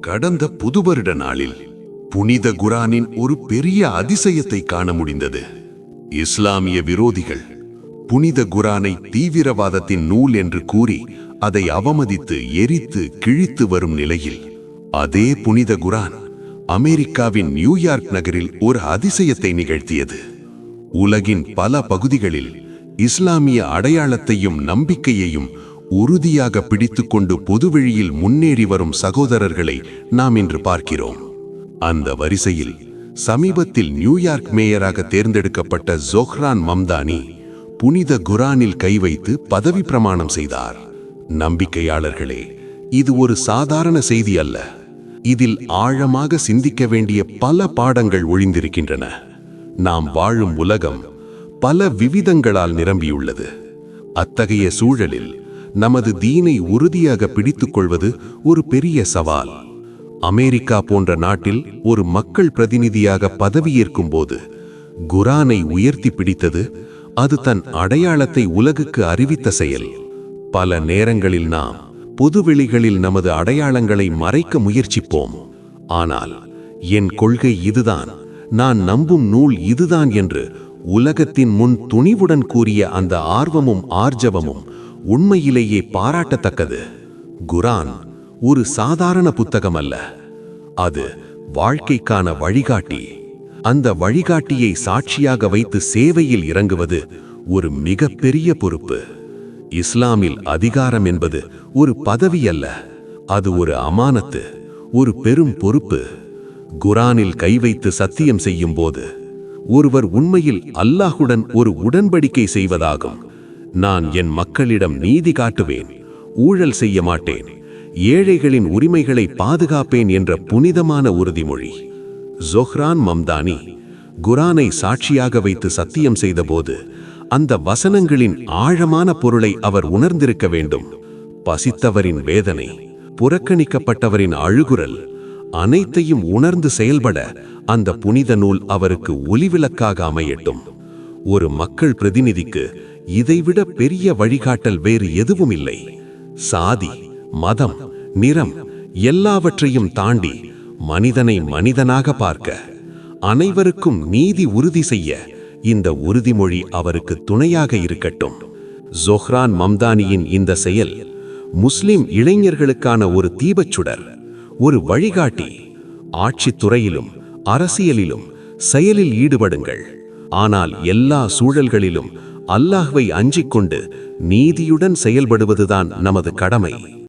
கடந்த புது வருட நாளில் புனித குரானின் ஒரு பெரிய அதிசயத்தை காண முடிந்தது. இஸ்லாமிய விரோதிகள் புனித குரானை தீவிரவாதத்தின் நூல் என்று கூறி அதை அவமதித்து எரித்து கிழித்து வரும் நிலையில் அதே புனித குரான் அமெரிக்காவின் நியூயார்க் நகரில் ஒரு அதிசயத்தை நிகழ்த்தியது. உலகின் பல பகுதிகளில் இஸ்லாமிய அடையாளத்தையும் நம்பிக்கையையும் உறுதியாக பிடித்துக்கொண்டு பொதுவெளியில் முன்னேறி வரும் சகோதரர்களை நாம் இன்று பார்க்கிறோம். அந்த வரிசையில் சமீபத்தில் நியூயார்க் மேயராக தேர்ந்தெடுக்கப்பட்ட ஜோஹ்ரான் மம்தானி புனித குரானில் கை வைத்து பதவி பிரமாணம் செய்தார். நம்பிக்கையாளர்களே இது ஒரு சாதாரண செய்தி அல்ல. இதில் ஆழமாக சிந்திக்க வேண்டிய பல பாடங்கள் ஒழிந்திருக்கின்றன. நாம் வாழும் உலகம் பல விவிதங்களால் நிரம்பியுள்ளது. அத்தகைய சூழலில் நமது தீனை உறுதியாக பிடித்துக் கொள்வது ஒரு பெரிய சவால். அமெரிக்கா போன்ற நாட்டில் ஒரு மக்கள் பிரதிநிதியாக பதவியேற்கும் போது குரானை உயர்த்தி பிடித்தது அது தன் அடையாளத்தை உலகுக்கு அறிவித்த செயல். பல நேரங்களில் நாம் பொதுவெளிகளில் நமது அடையாளங்களை மறைக்க முயற்சிப்போம். ஆனால் என் கொள்கை இதுதான். நான் நம்பும் நூல் இதுதான் என்று உலகத்தின் முன் துணிவுடன் கூறிய அந்த ஆர்வமும் ஆர்ஜவமும் உண்மையிலேயே பாராட்டத்தக்கது. குரான் ஒரு சாதாரண புத்தகம் அல்ல அது வாழ்க்கைக்கான வழிகாட்டி. அந்த வழிகாட்டியை சாட்சியாக வைத்து சேவையில் இறங்குவது ஒரு மிகப்பெரிய பொறுப்பு. இஸ்லாமில் அதிகாரம் என்பது ஒரு பதவி அல்ல. அது ஒரு அமானத்து ஒரு பெரும் பொறுப்பு. குரானில் கை வைத்து சத்தியம் செய்யும் போது ஒருவர் உண்மையில் அல்லாஹுடன் ஒரு உடன்படிக்கை செய்வதாகும். நான் என் மக்களிடம் நீதி காட்டுவேன் ஊழல் செய்ய மாட்டேன் ஏழைகளின் உரிமைகளை பாதுகாப்பேன் என்ற புனிதமான உறுதிமொழி. ஜொஹ்ரான் மம்தானி குரானை சாட்சியாக வைத்து சத்தியம் செய்தபோது அந்த வசனங்களின் ஆழமான பொருளை அவர் உணர்ந்திருக்க வேண்டும். பசித்தவரின் வேதனை புறக்கணிக்கப்பட்டவரின் அழுகுரல் அனைத்தையும் உணர்ந்து செயல்பட அந்த புனித நூல் அவருக்கு ஒளிவிளக்காக அமையட்டும். ஒரு மக்கள் பிரதிநிதிக்கு இதைவிட பெரிய வழிகாட்டல் வேறு எதுவும் இல்லை. சாதி மதம் நிறம் எல்லாவற்றையும் தாண்டி மனிதனை மனிதனாக பார்க்க அனைவருக்கும் நீதி உறுதி செய்ய இந்த உறுதிமொழி அவருக்கு துணையாக இருக்கட்டும். ஜொஹ்ரான் மம்தானியின் இந்த செயல் முஸ்லிம் இளைஞர்களுக்கான ஒரு தீபச்சுடர் ஒரு வழிகாட்டி. ஆட்சித்துறையிலும் அரசியலிலும் செயலில் ஈடுபடுங்கள். ஆனால் எல்லா சூழல்களிலும் அல்லாஹ்வை அஞ்சிக் கொண்டு நீதியுடன் செயல்படுவதுதான் நமது கடமை.